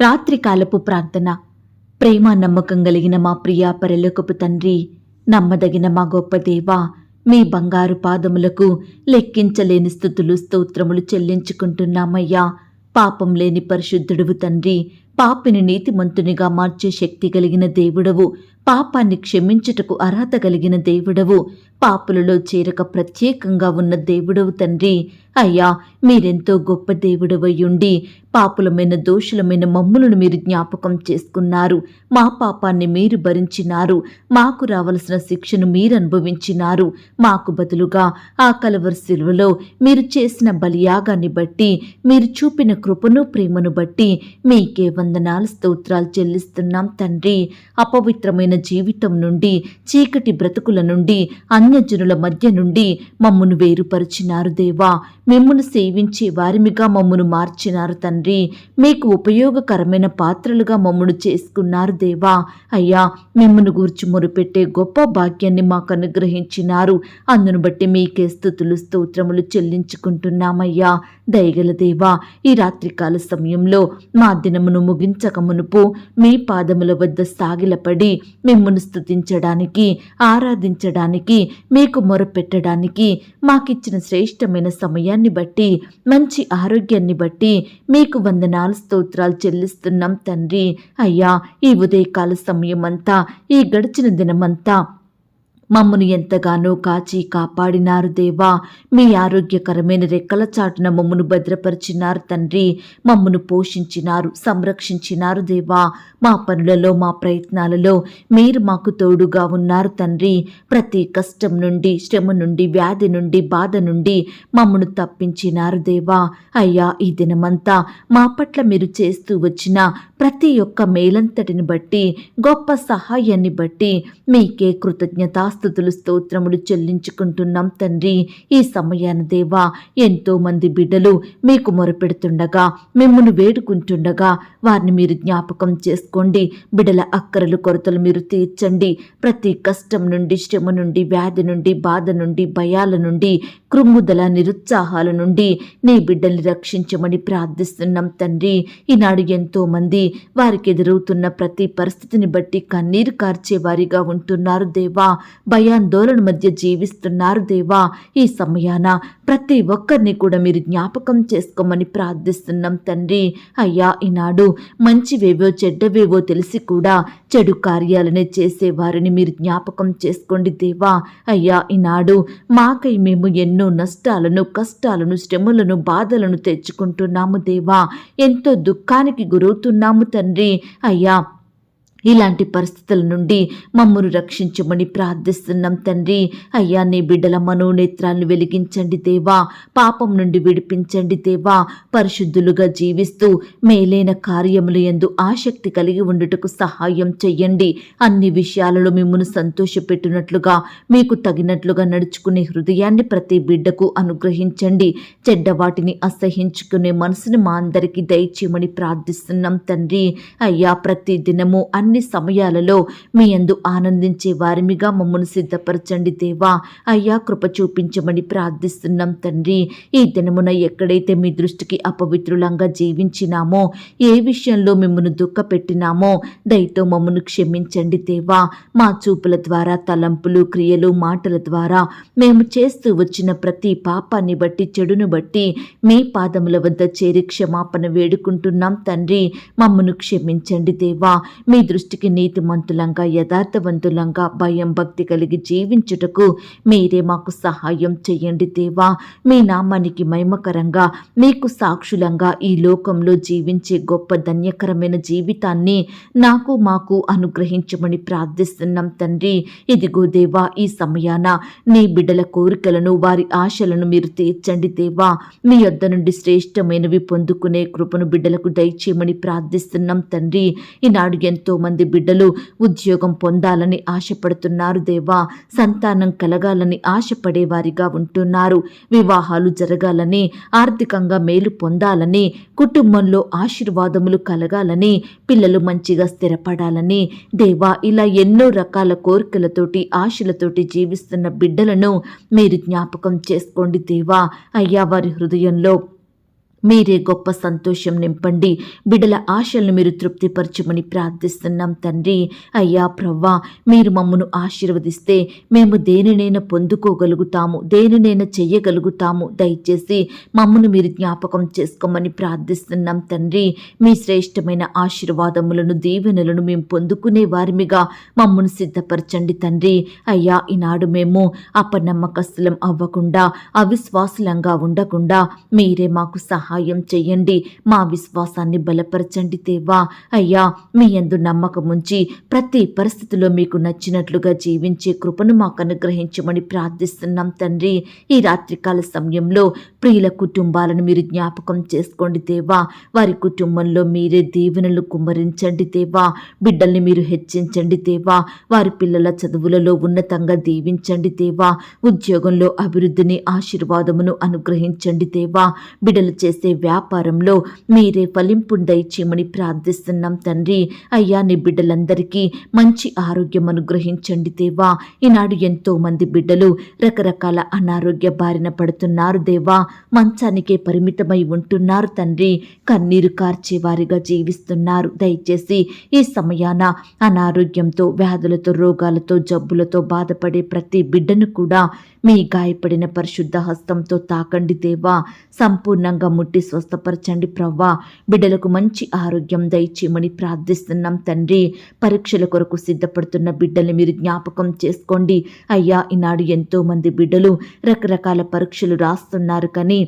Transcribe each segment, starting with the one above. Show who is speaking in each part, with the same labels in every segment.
Speaker 1: రాత్రికాలపు ప్రార్థన. ప్రేమ నమ్మకం కలిగిన మా ప్రియా పరలోకపు తండ్రి నమ్మదగిన మా గొప్ప దేవ మీ బంగారు పాదములకు లెక్కించలేని స్థుతులు స్తోత్రములు చెల్లించుకుంటున్నామయ్యా. పాపం లేని పరిశుద్ధుడువు తండ్రి పాపిని నీతిమంతునిగా మార్చే శక్తి కలిగిన దేవుడవు. పాపాన్ని క్షమించుటకు అర్హత కలిగిన దేవుడవు. పాపులలో చేరక ప్రత్యేకంగా ఉన్న దేవుడవు తండ్రి. అయ్యా మీరెంతో గొప్ప దేవుడవయ్యుండి పాపులమైన దోషులమైన మమ్ములను మీరు జ్ఞాపకం చేసుకున్నారు. మా పాపాన్ని మీరు భరించినారు. మాకు రావలసిన శిక్షను మీరు అనుభవించినారు. మాకు బదులుగా ఆ కలవర్ శిలువలో మీరు చేసిన బలియాగాన్ని బట్టి మీరు చూపిన కృపను ప్రేమను బట్టి మీకే వందనాలు స్తోత్రాలు చెల్లిస్తున్నాం తండ్రి. అపవిత్రమైన జీవితం నుండి చీకటి బ్రతుకుల నుండి అన్యజనుల మధ్య నుండి మమ్మును వేరుపరిచినారు దేవా. మిమ్మును సేవించే వారిమిగా మమ్మును మార్చినారు తండ్రి. మీకు ఉపయోగకరమైన పాత్రలుగా మమ్మును చేసుకున్నారు దేవా. అయ్యా మిమ్మును గూర్చి మొరుపెట్టే గొప్ప భాగ్యాన్ని మాకు అనుగ్రహించినారు అందును బట్టి మీకే స్థుతులు స్తోత్రములు చెల్లించుకుంటున్నామయ్యా. దయగల దేవా ఈ రాత్రికాల సమయంలో మా దినమును ముగించక మునుపు మీ పాదముల వద్ద సాగిలపడి మిమ్మును స్తుతించడానికి ఆరాధించడానికి మీకు మొరపెట్టడానికి మాకిచ్చిన శ్రేష్టమైన సమయాన్ని బట్టి మంచి ఆరోగ్యాన్ని బట్టి మీకు వందనాలు స్తోత్రాలు చెల్లిస్తున్నాం తండ్రి. అయ్యా ఈ ఉదయకాల సమయం అంతా ఈ గడిచిన దినమంతా మమ్మను ఎంతగానో కాచి కాపాడినారు దేవా. మీ ఆరోగ్యకరమైన రెక్కల చాటున మమ్మను భద్రపరిచినారు తండ్రి. మమ్మను పోషించినారు సంరక్షించినారు దేవా. మా పనులలో మా ప్రయత్నాలలో మీరు మాకు తోడుగా ఉన్నారు తండ్రి. ప్రతి కష్టం నుండి శ్రమ నుండి వ్యాధి నుండి బాధ నుండి మమ్మను తప్పించినారు దేవా. అయ్యా ఈ దినమంతా మా పట్ల మీరు చేస్తూ వచ్చిన ప్రతి ఒక్క మేలంతటిని బట్టి గొప్ప సహాయాన్ని బట్టి మీకే కృతజ్ఞతాస్థుతులు స్తోత్రములు చెల్లించుకుంటున్నాం తండ్రి. ఈ సమయాన దేవా ఎంతో మంది బిడ్డలు మీకు మొరపెడుతుండగా మిమ్మల్ని వేడుకుంటుండగా వారిని మీరు జ్ఞాపకం చేసుకోండి. బిడ్డల అక్కరలు కొరతలు మీరు తీర్చండి. ప్రతి కష్టం నుండి శ్రమ నుండి వ్యాధి నుండి బాధ నుండి భయాల నుండి కృంగుదల నిరుత్సాహాల నుండి నీ బిడ్డల్ని రక్షించమని ప్రార్థిస్తున్నాం తండ్రి. ఈనాడు ఎంతో మంది వారికి ఎదురవుతున్న ప్రతి పరిస్థితిని బట్టి కన్నీరు కార్చే వారిగా ఉంటున్నారు దేవా. భయాందోళన మధ్య జీవిస్తున్నారు దేవా. ఈ సమయాన ప్రతి ఒక్కరిని కూడా మీరు జ్ఞాపకం చేసుకోమని ప్రార్థిస్తున్నాం తండ్రి. అయ్యా ఈనాడు మంచివేవో చెడ్డవేవో తెలిసి కూడా చెడు కార్యాలనే చేసేవారిని మీరు జ్ఞాపకం చేసుకోండి దేవా. అయ్యా ఈనాడు మాకై మేము ఎన్నో నష్టాలను కష్టాలను శ్రమలను బాధలను తెచ్చుకుంటున్నాము దేవా. ఎంతో దుఃఖానికి గురవుతున్నాము తండ్రి. అయ్యా ఇలాంటి పరిస్థితుల నుండి మమ్మను రక్షించమని ప్రార్థిస్తున్నాం తండ్రి. అయ్యా నీ బిడ్డల మనోనేత్రాలను వెలిగించండి దేవా. పాపం నుండి విడిపించండి దేవా. పరిశుద్ధులుగా జీవిస్తూ మేలైన కార్యములు ఎందు ఆసక్తి కలిగి ఉండుటకు సహాయం చెయ్యండి. అన్ని విషయాలలో మిమ్మను సంతోషపెట్టినట్లుగా మీకు తగినట్లుగా నడుచుకునే హృదయాన్ని ప్రతి బిడ్డకు అనుగ్రహించండి. చెడ్డ వాటిని అసహించుకునే మనసును మా అందరికీ దయచేయమని ప్రార్థిస్తున్నాం తండ్రి. అయ్యా ప్రతి దినము అన్ని సమయాలలో మీ అందు ఆనందించే వారిమిగా మమ్మను సిద్ధపరచండి దేవా. అయ్యా కృప చూపించమని ప్రార్థిస్తున్నాం తండ్రి. ఈ దినమున ఎక్కడైతే మీ దృష్టికి అపవిత్రులంగా జీవించినామో ఏ విషయంలో మిమ్మల్ని దుఃఖపెట్టినామో దయతో మమ్మను క్షమించండి దేవా. మా చూపుల ద్వారా తలంపులు క్రియలు మాటల ద్వారా మేము చేస్తూ వచ్చిన ప్రతి పాపాన్ని బట్టి చెడును బట్టి మీ పాదముల వద్ద చేరి క్షమాపణ వేడుకుంటున్నాం తండ్రి. మమ్మను క్షమించండి దేవా. మీ దృష్టికి నీతిమంతులంగా యథార్థవంతులంగా భయం భక్తి కలిగి జీవించుటకు మీరే మాకు సహాయం చేయండి దేవా. మీ నామానికి మహిమకరంగా మీకు సాక్షులంగా ఈ లోకంలో జీవించే గొప్ప ధన్యకరమైన జీవితాన్ని నాకు మాకు అనుగ్రహించమని ప్రార్థిస్తున్నాం తండ్రి. ఇదిగో దేవా ఈ సమయాన నీ బిడ్డల కోరికలను వారి ఆశలను మీరు తీర్చండి దేవా. మీ యొద్ద నుండి శ్రేష్టమైనవి పొందుకునే కృపను బిడ్డలకు దయచేయమని ప్రార్థిస్తున్నాం తండ్రి. ఈనాడు ఎంతో మంది బిడ్డలు ఉద్యోగం పొందాలని ఆశపడుతున్నారు దేవా. సంతానం కలగాలని ఆశపడేవారిగా ఉంటున్నారు. వివాహాలు జరగాలని ఆర్థికంగా మేలు పొందాలని కుటుంబంలో ఆశీర్వాదములు కలగాలని పిల్లలు మంచిగా స్థిరపడాలని. దేవా ఇలా ఎన్నో రకాల కోరికలతోటి ఆశలతోటి జీవిస్తున్న బిడ్డలను మీరు జ్ఞాపకం చేసుకోండి దేవా. అయ్యా వారి హృదయంలో మీరే గొప్ప సంతోషం నింపండి. బిడల ఆశలను మీరు తృప్తిపరచమని ప్రార్థిస్తున్నాం తండ్రి. అయ్యా ప్రవ్వా మీరు మమ్మను ఆశీర్వదిస్తే మేము దేనినైనా పొందుకోగలుగుతాము దేనినైనా చెయ్యగలుగుతాము. దయచేసి మమ్మను మీరు జ్ఞాపకం చేసుకోమని ప్రార్థిస్తున్నాం తండ్రి. మీ శ్రేష్టమైన ఆశీర్వాదములను దీవెనలను మేము పొందుకునే వారిమిగా మమ్మను సిద్ధపరచండి తండ్రి. అయ్యా ఈనాడు మేము అపనమ్మకస్తులం అవ్వకుండా అవిశ్వాసులంగా ఉండకుండా మీరే మాకు సహాయం సహాయం చేయండి. మా విశ్వాసాన్ని బలపరచండి దేవా. అయ్యా మీ యందు నమ్మకం ఉంచి ప్రతి పరిస్థితిలో మీకు నచ్చినట్లుగా జీవించే కృపను మాకు అనుగ్రహించమని ప్రార్థిస్తున్నాం తండ్రి. ఈ రాత్రికాల సమయంలో ప్రియుల కుటుంబాలను మీరు జ్ఞాపకం చేసుకోండి దేవా. వారి కుటుంబంలో మీరే దీవెనలు కుమ్మరించండి దేవా. బిడ్డల్ని మీరు హెచ్చించండి దేవా. వారి పిల్లల చదువులలో ఉన్నతంగా దీవించండి దేవా. ఉద్యోగంలో అభివృద్ధిని ఆశీర్వాదమును అనుగ్రహించండి దేవా. బిడ్డలు చేసే వ్యాపారంలో మీరే ఫలింపు దయచేయమని ప్రార్థిస్తున్నాం తండ్రి. అయ్యా నీ బిడ్డలందరికీ మంచి ఆరోగ్యం అనుగ్రహించండి దేవా. ఈనాడు ఎంతో మంది బిడ్డలు రకరకాల అనారోగ్య బారిన పడుతున్నారు దేవా. మంచానికే పరిమితమై ఉంటున్నారు తండ్రి. కన్నీరు కార్చేవారిగా జీవిస్తున్నారు. దయచేసి ఈ సమయాన అనారోగ్యంతో వ్యాధులతో రోగాలతో జబ్బులతో బాధపడే ప్రతి బిడ్డను కూడా మీ గాయపడిన పరిశుద్ధ హస్తంతో తాకండి దేవా. సంపూర్ణంగా ముట్టి స్వస్థపరచండి ప్రవ్వా. బిడ్డలకు మంచి ఆరోగ్యం దయచేయమని ప్రార్థిస్తున్నాం తండ్రి. పరీక్షల కొరకు సిద్ధపడుతున్న బిడ్డల్ని మీరు జ్ఞాపకం చేసుకోండి. అయ్యా ఈనాడు ఎంతో మంది బిడ్డలు రకరకాల పరీక్షలు రాస్తున్నారు కానీ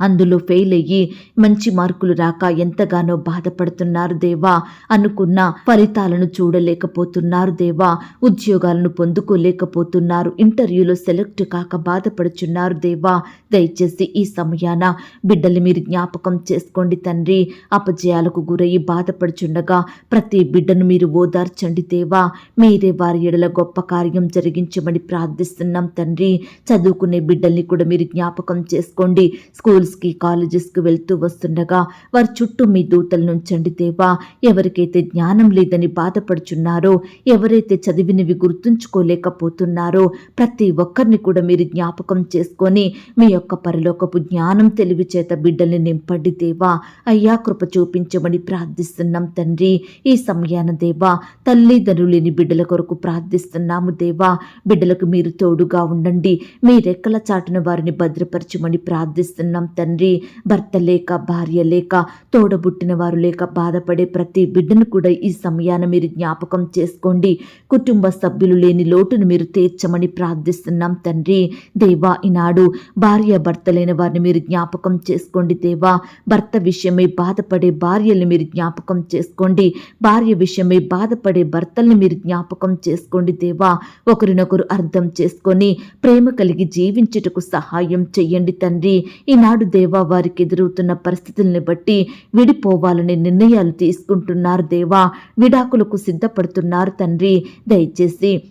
Speaker 1: అందులో ఫెయిల్ అయ్యి మంచి మార్కులు రాక ఎంతగానో బాధపడుతున్నారు దేవా. అనుకున్న ఫలితాలను చూడలేకపోతున్నారు దేవా. ఉద్యోగాలను పొందుకోలేకపోతున్నారు. ఇంటర్వ్యూలో సెలెక్ట్ కాక బాధపడుచున్నారు దేవా. దయచేసి ఈ సమయాన బిడ్డలు మీరు జ్ఞాపకం చేసుకోండి తండ్రి. అపజయాలకు గురయ్యి బాధపడుచుండగా ప్రతి బిడ్డను మీరు ఓదార్చండి దేవా. మీరే వారి ఎడల గొప్ప కార్యం జరిగించమని ప్రార్థిస్తున్నాం తండ్రి. చదువుకునే బిడ్డల్ని కూడా మీరు జ్ఞాపకం చేసుకోండి. స్కూల్ స్కూల్స్కి కాలేజెస్కి వెళ్తూ వస్తుండగా వారి చుట్టూ మీ దూతల నుంచండి దేవా ఎవరికైతే జ్ఞానం లేదని బాధపడుచున్నారో ఎవరైతే చదివినవి గుర్తుంచుకోలేకపోతున్నారో ప్రతి ఒక్కరిని కూడా మీరు జ్ఞాపకం చేసుకొని మీ యొక్క పరలోకపు జ్ఞానం తెలివి చేత బిడ్డల్ని నింపండి దేవా. అయ్యా కృప చూపించమని ప్రార్థిస్తున్నాం తండ్రి. ఈ సమయాన దేవా తల్లిదండ్రులు లేని బిడ్డల కొరకు ప్రార్థిస్తున్నాము దేవా. బిడ్డలకు మీరు తోడుగా ఉండండి. మీ రెక్కల చాటున వారిని భద్రపరచమని ప్రార్థిస్తున్నాం తండ్రి భర్త లేక భార్య లేక తోడబుట్టిన వారు లేక బాధపడే ప్రతి బిడ్డను కూడా ఈ సమయాన మీరు జ్ఞాపకం చేసుకోండి. కుటుంబ సభ్యులు లేని లోటును మీరు తీర్చమని ప్రార్థిస్తున్నాం తండ్రి. దేవా ఈనాడు భార్య భర్త లేని వారిని మీరు జ్ఞాపకం చేసుకోండి దేవా. భర్త విషయమై బాధపడే భార్యల్ని మీరు జ్ఞాపకం చేసుకోండి. భార్య విషయమై బాధపడే భర్తల్ని మీరు జ్ఞాపకం చేసుకోండి దేవా. ఒకరినొకరు అర్థం చేసుకొని ప్రేమ కలిగి జీవించుటకు సహాయం చెయ్యండి తండ్రి. ఈనాడు దేవా వారికి ఎదురవుతున్న పరిస్థితుల్ని బట్టి విడిపోవాలనే నిర్ణయాలు తీసుకుంటున్నారు దేవా. విడాకులకు సిద్ధపడుతున్నారు తండ్రి. దయచేసి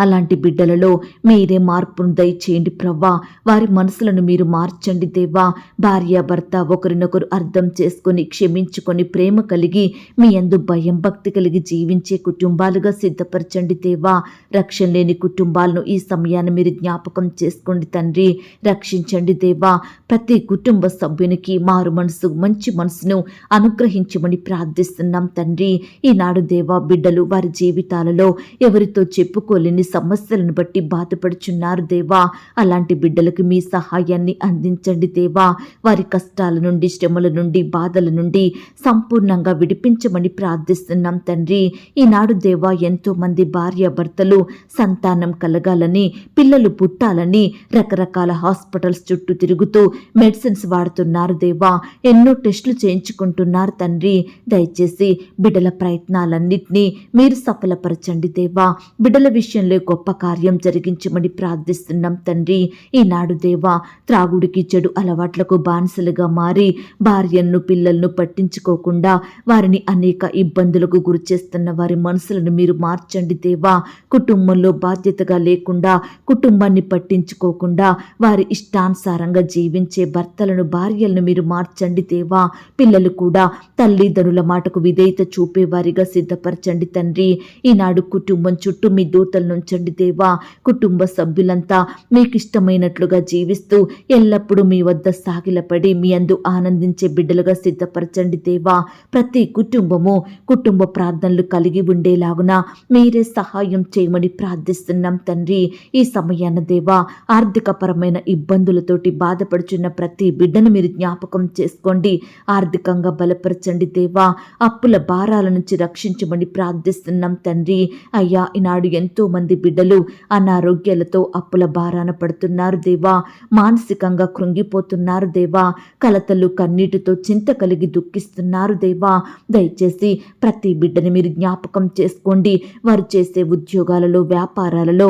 Speaker 1: అలాంటి బిడ్డలలో మీరే మార్పును దయచేయండి ప్రవ్వా. వారి మనసులను మీరు మార్చండి దేవా. భార్యాభర్త ఒకరినొకరు అర్థం చేసుకొని క్షమించుకొని ప్రేమ కలిగి మీ అందు భయం భక్తి కలిగి జీవించే కుటుంబాలుగా సిద్ధపరచండి దేవా. రక్షణ లేని కుటుంబాలను ఈ సమయాన్ని మీరు జ్ఞాపకం చేసుకోండి తండ్రి. రక్షించండి దేవా. ప్రతి కుటుంబ సభ్యునికి మారు మనసు మంచి మనసును అనుగ్రహించమని ప్రార్థిస్తున్నాం తండ్రి. ఈనాడు దేవా బిడ్డలు వారి జీవితాలలో ఎవరితో చెప్పుకోలేని సమస్యలను బట్టి బాధపడుచున్నారు దేవా. అలాంటి బిడ్డలకు మీ సహాయాన్ని అందించండి దేవా. వారి కష్టాల నుండి శ్రమల నుండి బాధల నుండి సంపూర్ణంగా విడిపించమని ప్రార్థిస్తున్నాం తండ్రి. ఈనాడు దేవా ఎంతో మంది భార్య భర్తలు సంతానం కలగాలని పిల్లలు పుట్టాలని రకరకాల హాస్పిటల్స్ చుట్టూ తిరుగుతూ మెడిసిన్స్ వాడుతున్నారు దేవా. ఎన్నో టెస్టులు చేయించుకుంటున్నారు తండ్రి. దయచేసి బిడ్డల ప్రయత్నాలన్నింటినీ మీరు సఫలపరచండి దేవా. బిడ్డల విషయంలో గొప్ప కార్యం జరిగించమని ప్రార్థిస్తున్నాం తండ్రి. ఈనాడు దేవా త్రాగుడికి చెడు అలవాట్లకు బానిసలుగా మారి భార్యను పిల్లలను పట్టించుకోకుండా వారిని అనేక ఇబ్బందులకు గురిచేస్తున్న వారి మనసులను మీరు మార్చండి దేవా. కుటుంబంలో బాధ్యతగా లేకుండా కుటుంబాన్ని పట్టించుకోకుండా వారి ఇష్టానుసారంగా జీవించే భర్తలను భార్యలను మీరు మార్చండి దేవా. పిల్లలు కూడా తల్లిదండ్రుల మాటకు విధేయత చూపేవారిగా సిద్ధపరచండి తండ్రి. ఈనాడు కుటుంబం చుట్టూ మీ దూతలను ఉంచండి దేవా. కుటుంబ సభ్యులంతా మీకు ఇష్టమైనట్లుగా జీవిస్తూ ఎల్లప్పుడూ మీ వద్ద సాగిలపడి మీ అందు ఆనందించే బిడ్డలుగా సిద్ధపరచండి దేవా. ప్రతి కుటుంబము కుటుంబ ప్రార్థనలు కలిగి ఉండేలాగున మీరే సహాయం చేయమని ప్రార్థిస్తున్నాం తండ్రి. ఈ సమయాన దేవా ఆర్థికపరమైన ఇబ్బందులతోటి బాధపడుచున్న ప్రతి బిడ్డను మీరు జ్ఞాపకం చేసుకోండి. ఆర్థికంగా బలపరచండి దేవా. అప్పుల భారాల నుంచి రక్షించమని ప్రార్థిస్తున్నాం తండ్రి. అయ్యా ఈనాడు ఎంతో మంది బిడ్డలు అనారోగ్యాలతో అప్పుల భారాన పడుతున్నారు దేవా. మానసికంగా కృంగిపోతున్నారు దేవా. కలతలు కన్నీటితో చింత కలిగి దుఃఖిస్తున్నారు దేవా. దయచేసి ప్రతి బిడ్డని మీరు జ్ఞాపకం చేసుకోండి. వారు చేసే ఉద్యోగాలలో వ్యాపారాలలో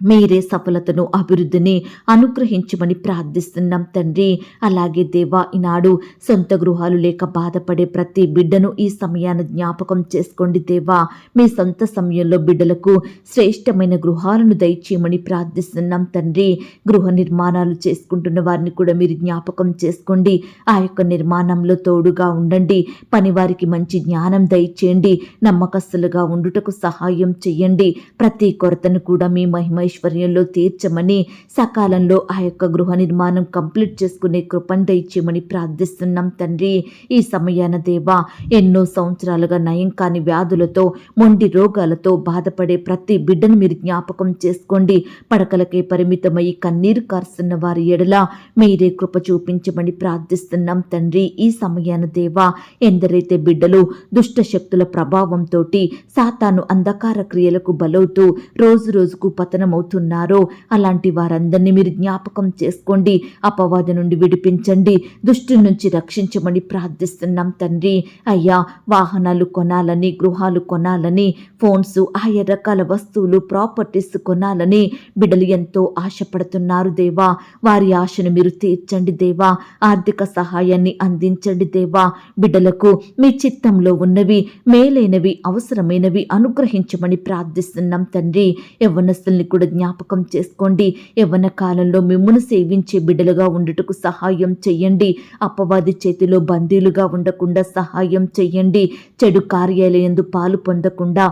Speaker 1: మీరే సఫలతను అభివృద్ధిని అనుగ్రహించమని ప్రార్థిస్తున్నాం తండ్రి. అలాగే దేవా ఈనాడు సొంత గృహాలు లేక బాధపడే ప్రతి బిడ్డను ఈ సమయాన జ్ఞాపకం చేసుకోండి దేవా. మీ సొంత సమయంలో బిడ్డలకు శ్రేష్టమైన గృహాలను దయచేయమని ప్రార్థిస్తున్నాం తండ్రి. గృహ నిర్మాణాలు చేసుకుంటున్న వారిని కూడా మీరు జ్ఞాపకం చేసుకోండి. ఆ యొక్క నిర్మాణంలో తోడుగా ఉండండి. పనివారికి మంచి జ్ఞానం దయచేయండి. నమ్మకస్తులుగా ఉండుటకు సహాయం చేయండి ప్రతి కొరతను కూడా మీ మహిమ ఐశ్వర్యంలో తీర్చమని సకాలంలో ఆ యొక్క గృహ నిర్మాణం కంప్లీట్ చేసుకునే కృపను దయచేయమని ప్రార్థిస్తున్నాం తండ్రి. ఈ సమయాన దేవా ఎన్నో సంవత్సరాలుగా నయం కాని వ్యాధులతో మొండి రోగాలతో బాధపడే ప్రతి బిడ్డను మీరు జ్ఞాపకం చేసుకోండి. పడకలకే పరిమితమై కన్నీరు కారుస్తున్న వారి ఎడల మీరే కృప చూపించమని ప్రార్థిస్తున్నాం తండ్రి. ఈ సమయాన దేవా ఎందరైతే బిడ్డలు దుష్ట శక్తుల ప్రభావంతో సాతాను అంధకార క్రియలకు బలవుతూ రోజు రోజుకు పతనం అవుతున్నారో అలాంటి వారందరినీ మీరు జ్ఞాపకం చేసుకోండి. అపవాది నుండి విడిపించండి. దుష్టి నుంచి రక్షించమని ప్రార్థిస్తున్నాం తండ్రి. అయ్యా వాహనాలు కొనాలని గృహాలు కొనాలని ఫోన్స్ ఆయా రకాల వస్తువులు ప్రాపర్టీస్ కొనాలని బిడ్డలు ఎంతో ఆశపడుతున్నారు దేవా. వారి ఆశను మీరు తీర్చండి దేవా. ఆర్థిక సహాయాన్ని అందించండి దేవా. బిడ్డలకు మీ చిత్తంలో ఉన్నవి మేలైనవి అవసరమైనవి అనుగ్రహించమని ప్రార్థిస్తున్నాం తండ్రి. యవ్వనస్తుల్ని కూడా జ్ఞాపకం చేసుకోండి. యవ్వన కాలంలో మిమ్మల్ని సేవించే బిడ్డలుగా ఉండుటకు సహాయం చెయ్యండి. అపవాది చేతిలో బందీలుగా ఉండకుండా సహాయం చెయ్యండి. చెడు కార్యాలయందు పాలు పొందకుండా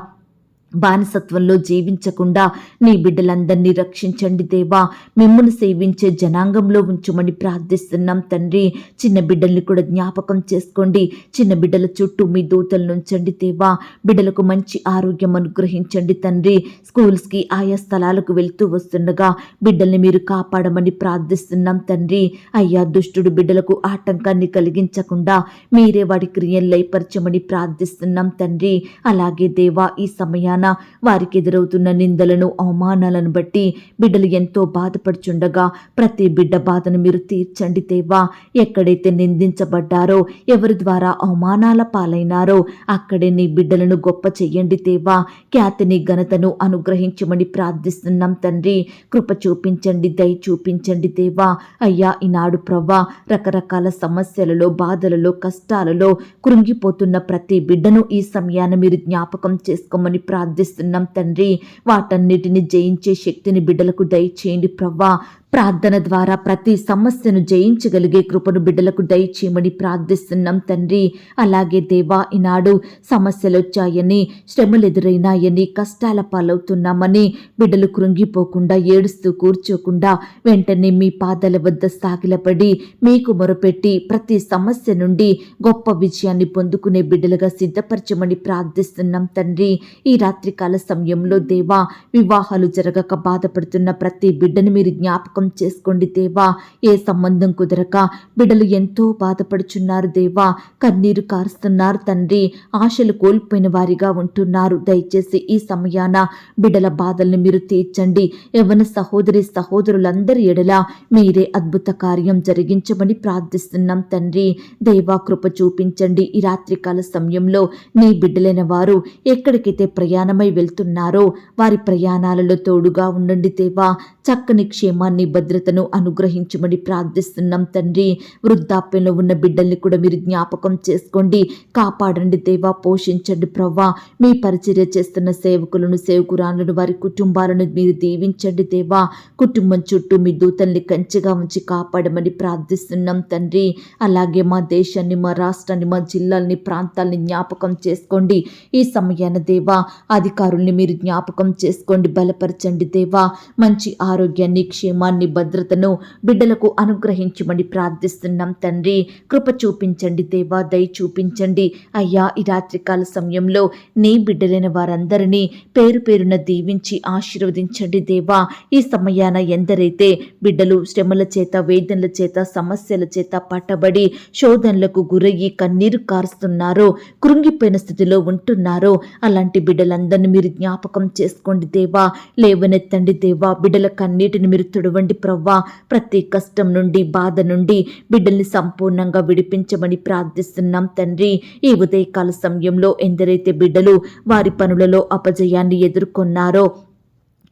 Speaker 1: బానిసత్వంలో జీవించకుండా నీ బిడ్డలందరినీ రక్షించండి దేవా. మిమ్మల్ని సేవించే జనాంగంలో ఉంచుమని ప్రార్థిస్తున్నాం తండ్రి. చిన్న బిడ్డల్ని కూడా జ్ఞాపకం చేసుకోండి. చిన్న బిడ్డల చుట్టూ మీ దూతలు ఉంచండి దేవా. బిడ్డలకు మంచి ఆరోగ్యం అనుగ్రహించండి తండ్రి. స్కూల్స్కి ఆయా స్థలాలకు వెళ్తూ వస్తుండగా బిడ్డల్ని మీరు కాపాడమని ప్రార్థిస్తున్నాం తండ్రి. అయ్యా దుష్టుడు బిడ్డలకు ఆటంకాన్ని కలిగించకుండా మీరే వాడి క్రియలు లయపరచమని ప్రార్థిస్తున్నాం తండ్రి. అలాగే దేవా ఈ సమయాన్ని వలన వారికి ఎదురవుతున్న నిందలను అవమానాలను బట్టి బిడ్డలు ఎంతో బాధపడుచుండగా ప్రతి బిడ్డ బాధను మీరు తీర్చండి దేవా. ఎక్కడైతే నిందించబడ్డారో ఎవరి ద్వారా అవమానాల పాలైనారో అక్కడే నీ బిడ్డలను గొప్ప చెయ్యండి దేవా. ఖ్యాతిని ఘనతను అనుగ్రహించమని ప్రార్థిస్తున్నాం తండ్రి. కృప చూపించండి దయ చూపించండి దేవా. అయ్యా ఈనాడు ప్రవ్వా రకరకాల సమస్యలలో బాధలలో కష్టాలలో కృంగిపోతున్న ప్రతి బిడ్డను ఈ సమయాన మీరు జ్ఞాపకం చేసుకోమని ప్రార్థిస్తున్నాం తండ్రి. వాటన్నిటిని జయించే శక్తిని బిడ్డలకు దయచేయండి ప్రవ్వా. ప్రార్థన ద్వారా ప్రతి సమస్యను జయించగలిగే కృపను బిడ్డలకు దయచేయమని ప్రార్థిస్తున్నాం తండ్రి. అలాగే దేవా ఈనాడు సమస్యలు వచ్చాయని శ్రమలు ఎదురైనాయని కష్టాల పాలవుతున్నామని బిడ్డలు కృంగిపోకుండా ఏడుస్తూ కూర్చోకుండా వెంటనే మీ పాదాల వద్ద సాగిలపడి మీకు మొరపెట్టి ప్రతి సమస్య నుండి గొప్ప విజయాన్ని పొందుకునే బిడ్డలుగా సిద్ధపరచమని ప్రార్థిస్తున్నాం తండ్రి. ఈ రాత్రికాల సమయంలో దేవా వివాహాలు జరగక బాధపడుతున్న ప్రతి బిడ్డను మీరు జ్ఞాపకం చేసుకోండి దేవా. ఏ సంబంధం కుదరక బిడ్డలు ఎంతో బాధపడుచున్నారు దేవా. కన్నీరు కారుస్తున్నారు తండ్రి. ఆశలు కోల్పోయిన వారిగా ఉంటున్నారు. దయచేసి ఈ సమయాన బిడల బాధల్ని మీరు తీర్చండి. యవన సహోదరి సహోదరులందరి ఎడల మీరే అద్భుత కార్యం జరిగించమని ప్రార్థిస్తున్నాం తండ్రి. దేవా కృప చూపించండి. ఈ రాత్రికాల సమయంలో నీ బిడ్డలైన వారు ఎక్కడికైతే ప్రయాణమై వెళ్తున్నారో వారి ప్రయాణాలలో తోడుగా ఉండండి దేవా. చక్కని క్షేమాన్ని భద్రతను అనుగ్రహించమని ప్రార్థిస్తున్నాం తండ్రి. వృద్ధాప్యంలో ఉన్న బిడ్డల్ని కూడా మీరు జ్ఞాపకం చేసుకోండి. కాపాడండి దేవా పోషించండి ప్రవ్వా. మీ పరిచర్య చేస్తున్న సేవకులను సేవకురాలను వారి కుటుంబాలను మీరు దీవించండి దేవా. కుటుంబం చుట్టూ మీ దూతల్ని కంచెగా ఉంచి కాపాడమని ప్రార్థిస్తున్నాం తండ్రి. అలాగే మా దేశాన్ని మా రాష్ట్రాన్ని మా జిల్లాల్ని ప్రాంతాల్ని జ్ఞాపకం చేసుకోండి. ఈ సమయాన దేవా అధికారుల్ని మీరు జ్ఞాపకం చేసుకోండి బలపరచండి దేవా. మంచి ఆరోగ్యాన్ని క్షేమాన్ని భద్రతను బిడ్డలకు అనుగ్రహించమని ప్రార్థిస్తున్నాం తండ్రి. కృప చూపించండి దేవా దయ చూపించండి. అయ్యా ఈ రాత్రికాల సమయంలో నీ బిడ్డలైన వారందరినీ పేరు పేరున దీవించి ఆశీర్వదించండి దేవా. ఈ సమయాన ఎందరైతే బిడ్డలు శ్రమల చేత వేదనల చేత సమస్యల చేత పట్టబడి శోధనలకు గురయ్యి కన్నీరు కారుస్తున్నారో కృంగిపోయిన స్థితిలో ఉంటున్నారో అలాంటి బిడ్డలందరినీ మీరు జ్ఞాపకం చేసుకోండి దేవా. లేవనెత్తండి దేవా బిడ్డల కన్నీటిని మీరు తుడవండి ప్రవ్వా. ప్రతి కష్టం నుండి బాధ నుండి బిడ్డల్ని సంపూర్ణంగా విడిపించమని ప్రార్థిస్తున్నాం తండ్రి. ఈ ఉదయకాల సమయంలో ఎందరైతే బిడ్డలు వారి పనులలో అపజయాన్ని ఎదుర్కొన్నారో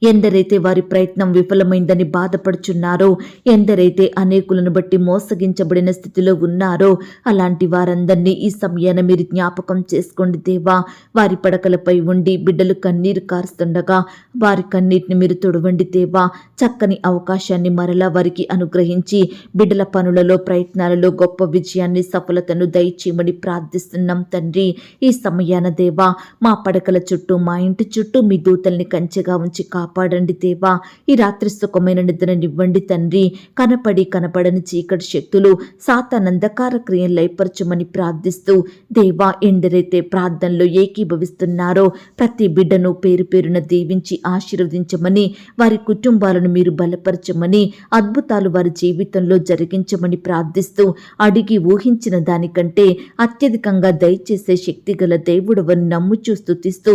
Speaker 1: ఎందరైతే వారి ప్రయత్నం విఫలమైందని బాధపడుచున్నారో ఎందరైతే అనేకులను బట్టి మోసగించబడిన స్థితిలో ఉన్నారో అలాంటి వారందరినీ ఈ సమయాన మీరు జ్ఞాపకం చేసుకోండి దేవా. వారి పడకలపై ఉండి బిడ్డలు కన్నీరు కారుస్తుండగా వారి కన్నీటిని మీరు తొడవండి దేవా. చక్కని అవకాశాన్ని మరలా వారికి అనుగ్రహించి బిడ్డల పనులలో ప్రయత్నాలలో గొప్ప విజయాన్ని సఫలతను దయచేయమని ప్రార్థిస్తున్నాం తండ్రి. ఈ సమయాన దేవా మా పడకల చుట్టూ మా ఇంటి చుట్టూ మీ దూతల్ని కంచెగా ఉంచి కాపాడండి దేవా. ఈ రాత్రి సుఖమైన నిద్రనివ్వండి తండ్రి. కనపడి కనపడని చీకటి శక్తులు సాతానందకార క్రియలు లయపరచమని ప్రార్థిస్తూ దేవా ఎందరైతే ప్రార్థనలో ఏకీభవిస్తున్నారో ప్రతి బిడ్డను పేరు పేరున దీవించి ఆశీర్వదించమని వారి కుటుంబాలను మీరు బలపరచమని అద్భుతాలు వారి జీవితంలో జరిగించమని ప్రార్థిస్తూ అడిగి ఊహించిన దానికంటే అత్యధికంగా దయచేసే శక్తి గల దేవుడవని నమ్ముచూ స్తుతిస్తూ